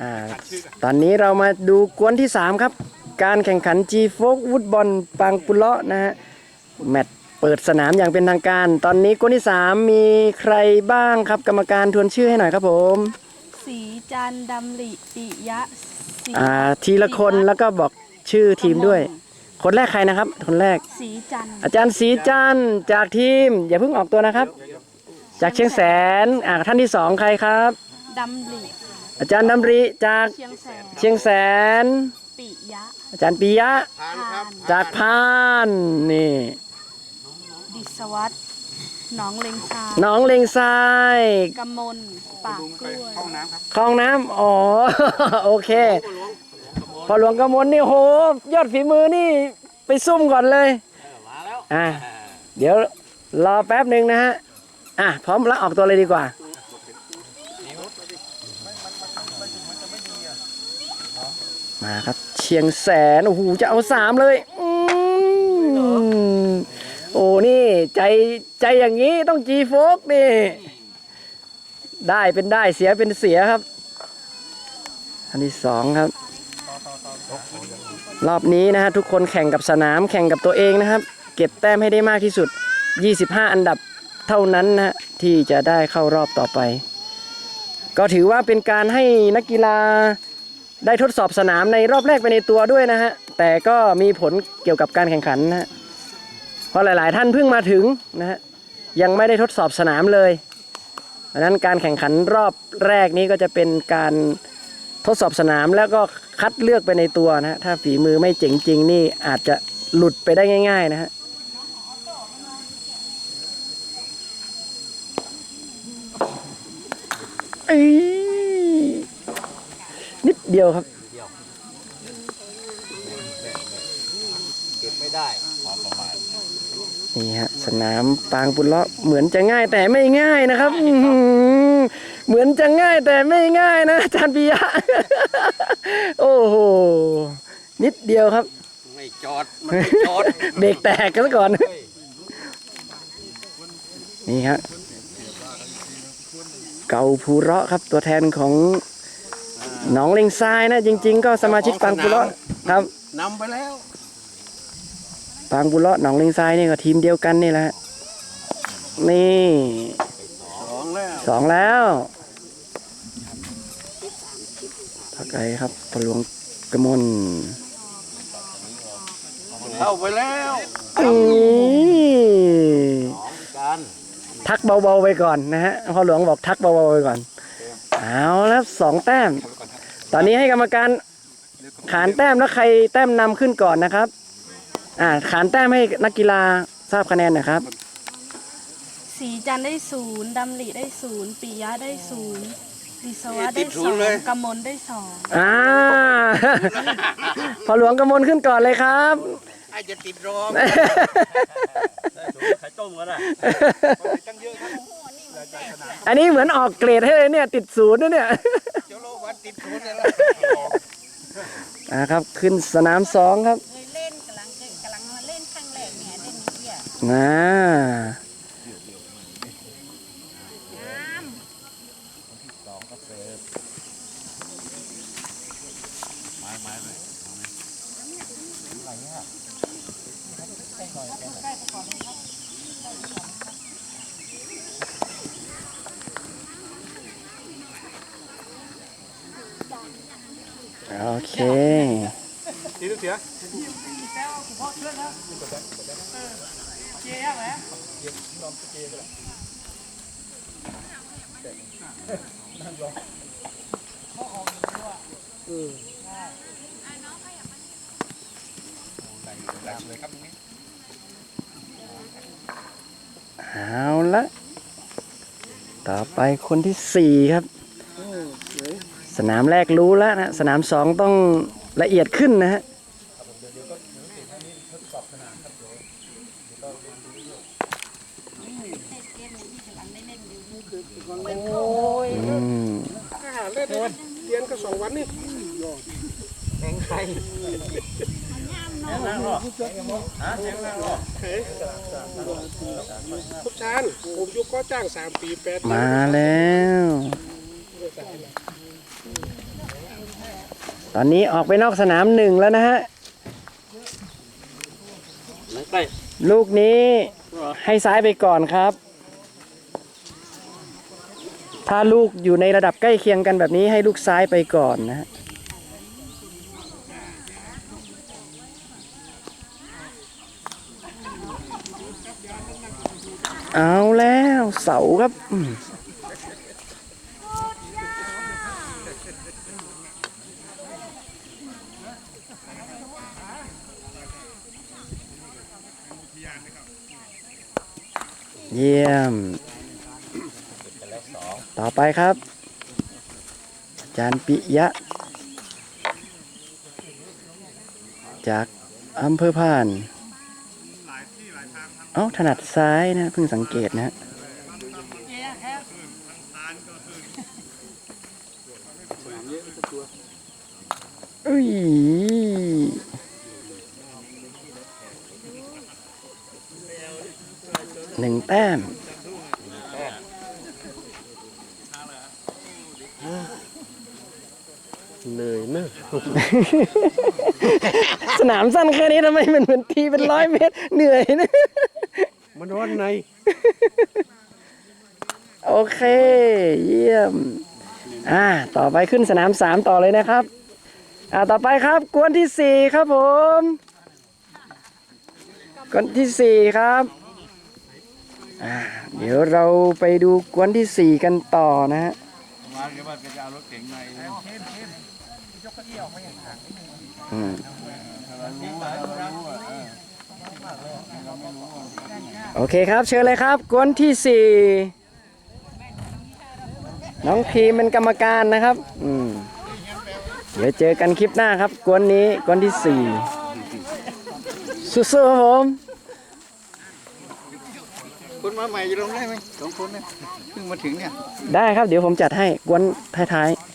อ่าตอนนี้เรามาดูกวนที่ 3 ครับ การแข่งขัน G f o กวุดบอลปางปุเลาะนะฮะแมตช์เปิดสนามอย่างเป็นทางการ ตอนนี้กวนที่ 3 มีใครบ้างครับ กรรมการทวนชื่อให้หน่อยครับผม สีจันทร์ดำริปิยะศรีอ่าทีละคนแล้วก็บอกชื่อทีมด้วย คนแรกใครนะครับ คนแรก สีจันทร์อาจารย์ศรีจันทร์จากทีม อย่าเพิ่งออกตัวนะครับ จากเชียงแสนอ่าท่านที่สองใครครับ ดำริ อาจารย์ดำริจากเชียงแสนเชียงแสน ปิยะอาจารย์ปิยะพานจากพานนี่ดิศวัตรหนองเลงซาน้องเลงทรายกำมลปากกล้วยคลองน้ำอ๋อ โอเค พอหลวงกำมลนี่โห ยอดฝีมือนี่ไปซุ่มก่อนเลยอะเดี๋ยวรอแป๊บหนึ่งนะฮะ อะ พร้อมแล้วออกตัวเลยดีกว่า มาครับ เชียงแสนโอ้โหจะเอาสามเลยอืมโอ้นี่ใจใจอย่างนี้ต้องจีโฟกนี่ ได้เป็นได้เสียเป็นเสียครับ อันที่สองครับ รอบนี้นะฮะทุกคนแข่งกับสนามแข่งกับตัวเองนะครับ เก็บแต้มให้ได้มากที่สุด 25 อันดับเท่านั้นนะฮะที่จะได้เข้ารอบต่อไป ก็ถือว่าเป็นการให้นักกีฬา ได้ทดสอบสนามในรอบแรกไปในตัวด้วยนะฮะ แต่ก็มีผลเกี่ยวกับการแข่งขันนะฮะ เพราะหลาย ๆ ท่านเพิ่งมาถึงนะฮะ ยังไม่ได้ทดสอบสนามเลยดังนั้นการแข่งขันรอบแรกนี้ก็จะเป็นการทดสอบสนามแล้วก็คัดเลือกไปในตัวนะฮะ ถ้าฝีมือไม่เจ๋งจริงนี่อาจจะหลุดไปได้ง่าย ๆ นะฮะเอ้ยนิด เดียวครับ เก็บไม่ได้ความประมาทนี่ฮะสนามปางปุเลาะเหมือนจะง่ายแต่ไม่ง่ายนะครับอื้อหือเหมือนจะง่ายแต่ไม่ง่ายนะอาจารย์ปิยะ โอ้โห นิดเดียวครับ ไม่จอด มันไม่จอด เบรกแตกกันซะก่อน นี่ครับเกาภูเราะครับตัวแทนของ หนองเลงทรายนะ จริง ๆ ก็สมาชิกปางปุเราะครับนำไปแล้วปางบุเลาะหนองเลงทรายนี่ก็ทีมเดียวกันนี่แหละฮะนี่สองแล้วสองแล้วพักไกครับพลวงกระมนเข้าไปแล้วนี่สองกันทักเบาๆไปก่อนนะฮะพอหลวงบอกทักเบาๆไปก่อน เอาแล้วสองแต้ม ตอนนี้ให้กรรมการขานแต้มแล้วใครแต้มนำขึ้นก่อนนะครับ อ่าขานแต้มให้นักกีฬาทราบคะแนนหนะครับ สีจันทร์ได้ศูนย์ดำริได้ศูนย์ปิยะได้ศูนย์ดิศวัตรติได้ดสศูอนย์งเลยกำมลได้สองอ่าพอหลวงกระมนขึ้นก่อนเลยครับไอ้จะติดรองไข่ต้มก็ได้อันนี้เหมือนออกเกรดให้เลยเนี่ย ติดศูนย์นะเนี่ย เจ้าโลวันติดศูนย์เลย อ่าครับขึ้นสนามสองครับเคยเล่นกำลังกำลังมาเล่นครั้งแรกเนี่ยเล่นเนี่ยอ่าน้ำ โอเคตีลูกเสือเอาละ ต่อไปคนที่สี่ครับ สนามแรกรู้แล้วนะ สนามสองต้องละเอียดขึ้นนะฮะอืมเล่นเรียนก็สองวันนี่แข่งใครแข่งนั่งหรอฮะแข่งนั่งหรอทุกชานผมยู่ก็จ้างสามปีแปดมาแล้ว อนนี้ออกไปนอกสนามหนึ่งแล้วนะฮะ ลูกนี้ให้ซ้ายไปก่อนครับ ถ้าลูกอยู่ในระดับใกล้เคียงกันแบบนี้ให้ลูกซ้ายไปก่อนนะฮะเอาแล้วเสาครับอืม เยี่ยม ต่อไปครับ อาจารย์ปิยะ จากอำเภอพาน เอ้า ถนัดซ้ายนะ เพิ่งสังเกตนะฮะอุ้ย หนึ่งแต้มเหนื่อยนะสนามสั้นแค่นี้ทำไมมันเหมือนทีเป็นร้อยเมตร เหนื่อยนะมันร้อนใน โอเค เยี่ยม อ่า ต่อไปขึ้นสนามสามต่อเลยนะครับ อ่า ต่อไปครับ กวนที่สี่ครับผม กวนที่สี่ครับอ่า เดี๋ยวเราไปดูกวนที่สี่กันต่อนะฮะอืมโอเคครับ เชิญเลยครับ กวนที่สี่น้องพีเป็นกรรมการนะครับ อืมเดี๋ยวเจอกันคลิปหน้าครับ กวนนี้ กวนที่สี่สู้ๆครับผม คนมาใหม่จะลงได้ไหมสองคนเนี่ยเพิ่งมาถึงเนี่ย ได้ครับเดี๋ยวผมจัดให้กวนท้ายๆ